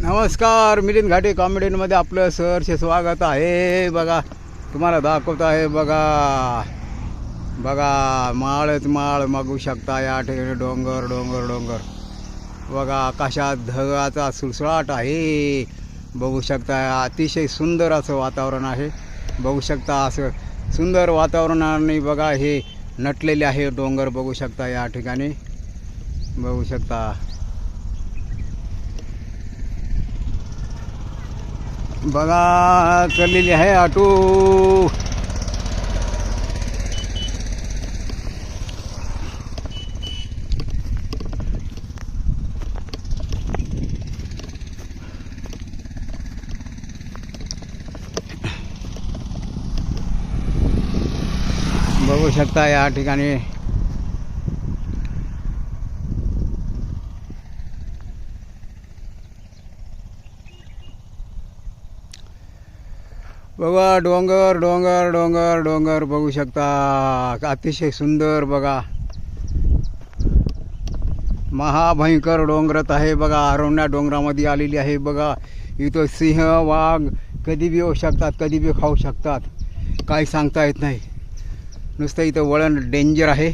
नमस्कार मिलिंद घाटे कॉमेडीमध्ये आपलं सरचे स्वागत आहे. बघा तुम्हाला दाखवत आहे बघा. बघा माळच माळ मागू शकता या ठिकाणी. डोंगर डोंगर डोंगर. बघा आकाशात ढगाचा सुळसुळाट आहे. बघू शकता अतिशय सुंदर असं वातावरण आहे. बघू शकता असं सुंदर वातावरणाने बघा हे नटलेले आहे डोंगर. बघू शकता या ठिकाणी. बघू शकता. बघा चाललेली आहे ऑटो. बघू शकता या ठिकाणी. बघा डोंगर डोंगर डोंगर डोंगर बघू शकता. अतिशय सुंदर बघा. महाभयंकर डोंगरात आहे बघा. अरण्या डोंगरामध्ये आलेली आहे बघा. इथं सिंह वाघ कधी बी येऊ शकतात कधी बी खाऊ शकतात. काही सांगता येत नाही. नुसतं इथं वळण डेंजर आहे.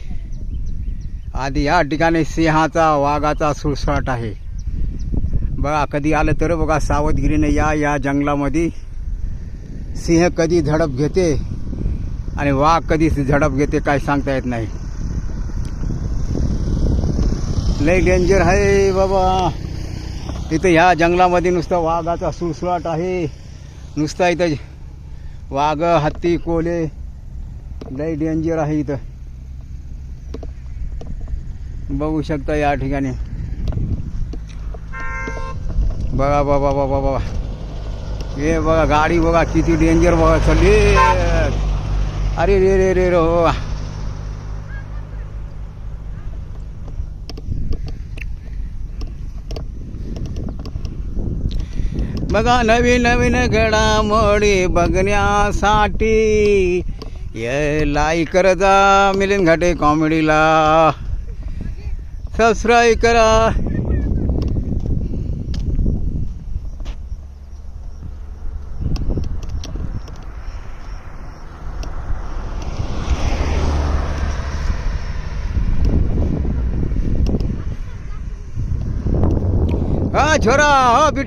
आधी या ठिकाणी सिंहाचा वाघाचा सुळसाट आहे. बघा कधी आलं तर बघा सावधगिरीने या या जंगलामध्ये. सिंह कधी झडप घेते आणि वाघ कधी झडप घेते काय सांगता येत नाही. लय डेंजर आहे बाबा. इथं ह्या जंगलामध्ये नुसता वाघाचा सुळसुळाट आहे. नुसता इथं वाघ हत्ती कोले लय डेंजर आहे इथं. बघू शकता या ठिकाणी. बघा बाबा बाबा बाबा हे बघा गाडी बघा किती डेंजर बघा चालली अरे रे रे रे रे हो. बघा नवीन नवीन घडामोडी बघण्यासाठी ये लाईक करत जा मिलिंद घाटे कॉमेडीला सबस्क्राईब करा. हा छोरा हो बिटू.